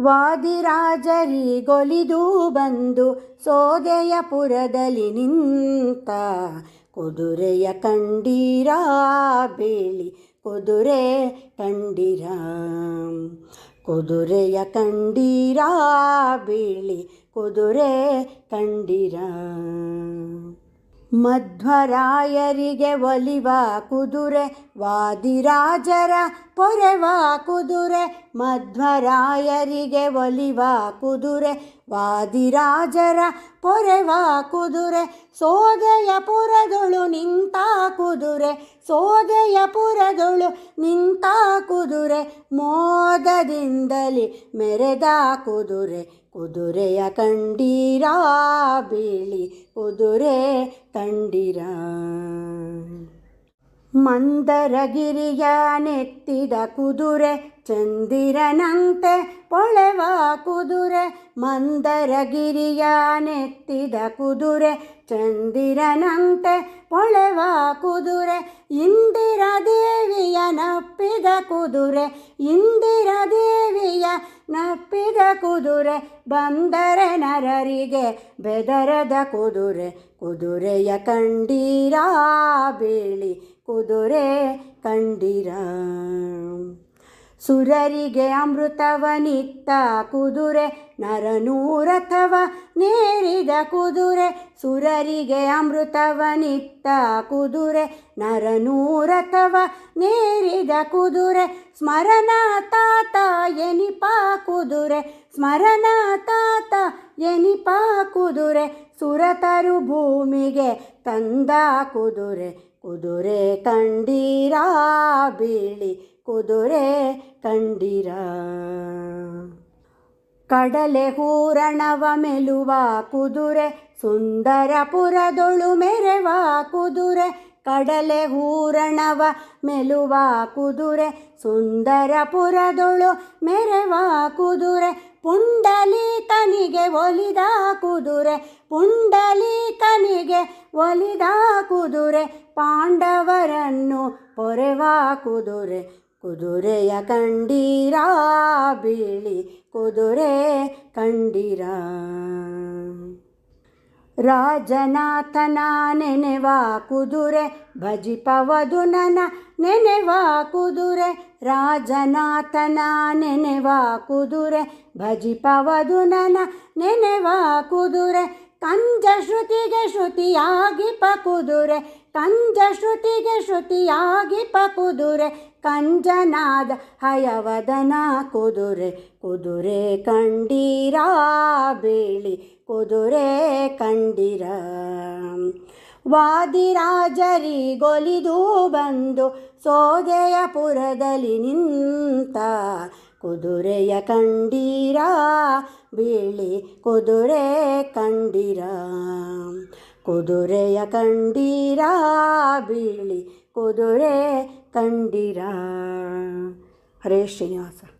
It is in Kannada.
ವಾದಿರಾಜರಿಗೊಲಿದು ಬಂದು ಸೋದೆಯ ಪುರದಲ್ಲಿ ನಿಂತ, ಕುದುರೆಯ ಕಂಡೀರ ಬೇಳಿ ಕುದುರೆ ಕಂಡೀರ. ಕುದುರೆಯ ಕಂಡೀರ ಬೇಳಿ ಕುದುರೆ ಕಂಡೀರ. ಮಧ್ವರಾಯರಿಗೆ ಒಲಿವ ಕುದುರೆ ವಾದಿರಾಜರ ಪೊರೆವ ಕುದುರೆ ಮಧ್ವರಾಯರಿಗೆ ಒಲಿವ ಕುದುರೆ ವಾದಿರಾಜರ ಪೊರೆವ ಕುದುರೆ ಸೋದೆಯ ಪುರದೊಳು ನಿಂತ ಕುದುರೆ ಸೋದೆಯ ಪುರದೊಳು ನಿಂತ ಕುದುರೆ, ಮೋದದಿಂದಲೇ ಮೆರೆದ ಕುದುರೆ, ಕುದುರೆಯ ಕಂಡೀರ ಬೀಳಿ ಕುದುರೆ ಕಂಡೀರ. ಮಂದರಗಿರಿಯ ನೆತ್ತಿದ ಕುದುರೆ ಚಂದಿರನಂತೆ ಪೊಳೆವ ಕುದುರೆ, ಮಂದರಗಿರಿಯ ನೆತ್ತಿದ ಕುದುರೆ, ಚಂದಿರನಂತೆ ಪೊಳೆವ ಕುದುರೆ ಇಂದಿರ ದೇವಿಯ ನಪ್ಪಿದ ಕುದುರೆ ಇಂದಿರ ದೇವಿಯ ನಪ್ಪಿದ ಕುದುರೆ, ಬಂದರೆ ನರರಿಗೆ ಬೆದರದ ಕುದುರೆ, ಕುದುರೆಯ ಕಂಡೀರ, ಬೀಳಿ ಕುದುರೆ ಕಂಡೀರ. ಸುರರಿಗೆ ಅಮೃತವನಿತ್ತ ಕುದುರೆ ನರನೂರಥವ ನೇರಿದ ಕುದುರೆ, ಸುರರಿಗೆ ಅಮೃತವನಿತ್ತ ಕುದುರೆ ನರನೂರಥವ ನೇರಿದ ಕುದುರೆ ಸ್ಮರಣ ತಾತ ಎನಿಪ ಕುದುರೆ ಸ್ಮರಣ ತಾತ ಎನಿಪ ಕುದುರೆ, ಸುರತರು ಭೂಮಿಗೆ ತಂದ ಕುದುರೆ ಕುದುರೆ ಕಂಡೀರಾ ಬೀಳಿ ಕುದುರೆ ಕಂಡಿರ ಕಡಲೆ ಹೂರಣವ ಮೆಲುವ ಕುದುರೆ, ಸುಂದರಪುರದೊಳು ಮೆರೆವ ಕುದುರೆ. ಕಡಲೆ ಹೂರಣವ ಮೆಲುವ ಕುದುರೆ, ಸುಂದರಪುರದೊಳು ಮೆರೆವ ಕುದುರೆ. ಪುಂಡಲೀಕನಿಗೆ ಒಲಿದ ಕುದುರೆ, ಪುಂಡಲೀಕನಿಗೆ ಒಲಿದ ಕುದುರೆ. ಪಾಂಡವರನ್ನು ಪೊರೆವ ಕುದುರೆ ಕುದುರೆಯ ಕಂಡೀರ ಬೀಳಿ ಕುದುರೆ ಕಂಡೀರ ರಾಜನಾಥನ ನೆನೆವ ಕುದುರೆ ಭಜಿಪವದು ನನ ನೆನೆವ ಕುದುರೆ ರಾಜನಾಥನ ನೆನೆವ ಕುದುರೆ ಭಜಿಪವದು ನನ ನೆನೆವ ಕುದುರೆ ಕಂಜ ಶ್ರುತಿಗೆ ಶ್ರುತಿಯಾಗಿ ಪಕುದುರೆ, ಕಂಜ ಶ್ರುತಿಗೆ ಶ್ರುತಿಯಾಗಿ ಪಕುದುರೆ, ಕಂಜನಾದ ಹಯವದನ ಕುದುರೆ ಕುದುರೆ ಕಂಡೀರ ಬೀಳಿ, ಕುದುರೆ ಕಂಡೀರ. ವಾದಿರಾಜರಿಗೊಲಿದು ಬಂದು ಸೋದೆಯ ಪುರದಲ್ಲಿ ನಿಂತ ಕುದುರೆಯ ಕಂಡೀರ? ಬೀಳಿ ಕುದುರೆ ಕಂಡೀರ? ಕುದುರೆಯ ಕಂಡೀರ? ಬೀಳಿ ಕುದುರೆ ಕಂಡೀರ? ಹರೇ ಶ್ರೀನಿವಾಸ.